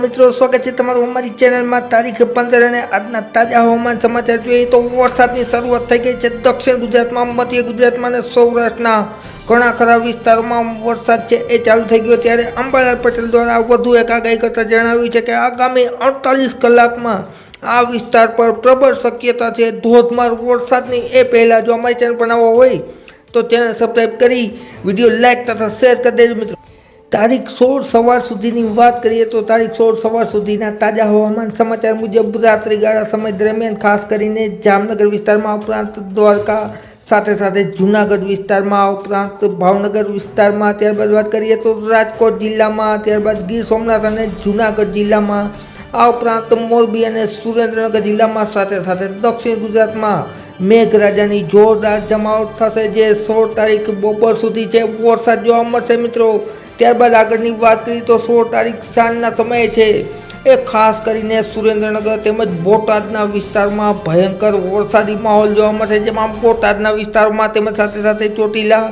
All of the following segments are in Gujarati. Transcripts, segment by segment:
મિત્રો, સ્વાગત છે તમારું અમારી ચેનલમાં. તારીખ પંદર અને આજના તાજા હવામાન સમાચાર જોઈએ તો વરસાદની શરૂઆત થઈ ગઈ છે દક્ષિણ ગુજરાતમાં, મધ્ય ગુજરાતમાં અને સૌરાષ્ટ્રના ઘણા ખરા વિસ્તારોમાં વરસાદ છે એ ચાલુ થઈ ગયો. ત્યારે અંબાલાલ પટેલ દ્વારા વધુ એક આગાહી કરતા જણાવ્યું છે કે આગામી અડતાલીસ કલાકમાં આ વિસ્તાર પર પ્રબળ શક્યતા છે. ધોધમાર વરસાદની એ પહેલાં જો અમારી ચેનલ બનાવવા હોય તો ચેનલ સબસ્ક્રાઈબ કરી, વીડિયો લાઇક તથા શેર કરી દેજો મિત્રો. તારીખ સોળ સવાર સુધીની વાત કરીએ તો તારીખ સોળ સવાર સુધીના તાજા હવામાન સમાચાર મુજબ રાત્રિગાળા સમય દરમિયાન ખાસ કરીને જામનગર વિસ્તારમાં ઉપરાંત દ્વારકા, સાથે સાથે જૂનાગઢ વિસ્તારમાં ઉપરાંત ભાવનગર વિસ્તારમાં, ત્યારબાદ વાત કરીએ તો રાજકોટ જિલ્લામાં, ત્યારબાદ ગીર સોમનાથ અને જૂનાગઢ જિલ્લામાં, આ ઉપરાંત મોરબી અને સુરેન્દ્રનગર જિલ્લામાં, સાથે સાથે દક્ષિણ ગુજરાતમાં મેઘરાજાની જોરદાર જમાવટ થશે, જે સોળ તારીખ બપોર સુધી છે. વરસાદ જોવા મળશે મિત્રો. ત્યારબાદ આગળની વાત કરીએ તો સોળ તારીખ સાંજના સમયે છે એ ખાસ કરીને સુરેન્દ્રનગર તેમજ બોટાદના વિસ્તારમાં ભયંકર વરસાદી માહોલ જોવા મળશે, જેમાં બોટાદના વિસ્તારમાં તેમજ સાથે સાથે ચોટીલા,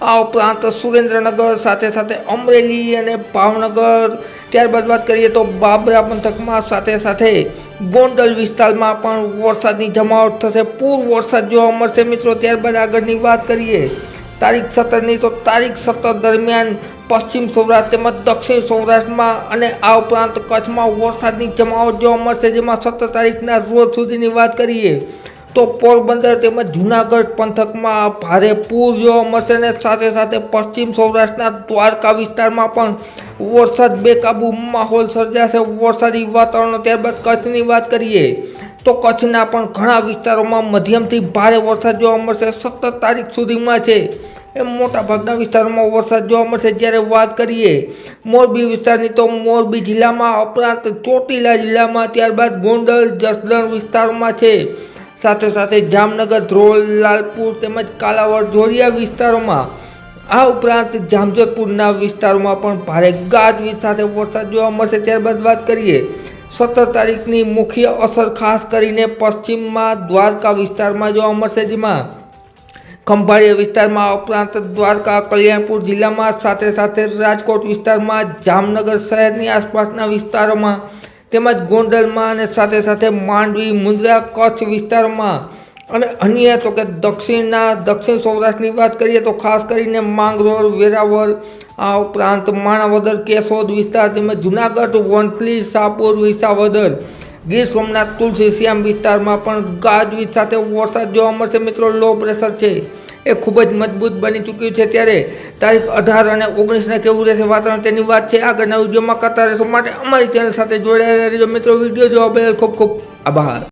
આ ઉપરાંત સુરેન્દ્રનગર, સાથે સાથે અમરેલી અને ભાવનગર. ત્યારબાદ વાત કરીએ તો બાબરા પંથકમાં સાથે સાથે ગોંડલ વિસ્તારમાં પણ વરસાદની જમાવટ થશે, પૂર વરસાદ જોવા મળશે મિત્રો. ત્યારબાદ આગળની વાત કરીએ, તારીખ સત્તરની તો તારીખ સત્તર દરમિયાન પશ્ચિમ સૌરાષ્ટ્ર તેમજ દક્ષિણ સૌરાષ્ટ્રમાં અને આ ઉપરાંત કચ્છમાં વરસાદની જમાવટ જોવા મળશે, જેમાં સત્તર તારીખના રોજ સુધીની વાત કરીએ તો પોરબંદર તેમજ જૂનાગઢ પંથકમાં ભારે પૂર જોવા મળશે અને સાથે સાથે પશ્ચિમ સૌરાષ્ટ્રના દ્વારકા વિસ્તારમાં પણ વરસાદ બેકાબુ માહોલ સર્જાશે. વરસાદી વાતાવરણ ત્યારબાદ કચ્છની વાત કરીએ તો કચ્છના પણ ઘણા વિસ્તારોમાં મધ્યમથી ભારે વરસાદ જોવા મળશે. સત્તર તારીખ સુધીમાં છે. એ મોટાભાગના વિસ્તારોમાં વરસાદ જોવા મળશે. જ્યારે વાત કરીએ મોરબી વિસ્તારની તો મોરબી જિલ્લામાં ઉપરાંત ચોટીલા જિલ્લામાં ત્યારબાદ ગોંડલ, જસદણ વિસ્તારોમાં છે. સાથે સાથે જામનગર, ધ્રોલ, લાલપુર તેમજ કાલાવડ જોડિયા વિસ્તારોમાં આ ઉપરાંત જામજોધપુરના વિસ્તારોમાં પણ ભારે ગાજવીજ સાથે વરસાદ જોવા મળશે. ત્યારબાદ વાત કરીએ સત્તર તારીખની મુખ્ય અસર ખાસ કરીને પશ્ચિમમાં દ્વારકા વિસ્તારમાં જોવા મળશે. જેમાં ખંભાળિયા વિસ્તારમાં ઉપરાંત દ્વારકા, કલ્યાણપુર જિલ્લામાં સાથે સાથે રાજકોટ વિસ્તારમાં જામનગર શહેરની આસપાસના વિસ્તારોમાં તેમજ ગોંડલમાં અને સાથે સાથે માંડવી, મુંદ્રા, કચ્છ વિસ્તારમાં અને અન્ય તો કે દક્ષિણના, દક્ષિણ સૌરાષ્ટ્રની વાત કરીએ તો ખાસ કરીને માંગરોળ, વેરાવળ, આ ઉપરાંત માણાવદર, કેશોદ વિસ્તાર તેમજ જુનાગઢ, વંથલી શાહપુર વિસાવદર ગીર સોમનાથ તુલસી શ્યામ વિસ્તારમાં પણ ગાજવીજ સાથે વરસાદ જોવા મળશે મિત્રો. લો પ્રેશર છે. એ ખૂબ જ મજબૂત બની ચૂક્યું છે ત્યારે તારીખ અઢાર અને ઓગણીસને કેવું રહેશે વાતાવરણ તેની વાત છે. આગળના વિડીયોમાં કરતા રહેશો માટે અમારી ચેનલ સાથે જોડાયેલા રહેજો મિત્રો. વીડિયો જોવા બદલ ખૂબ ખૂબ આભાર.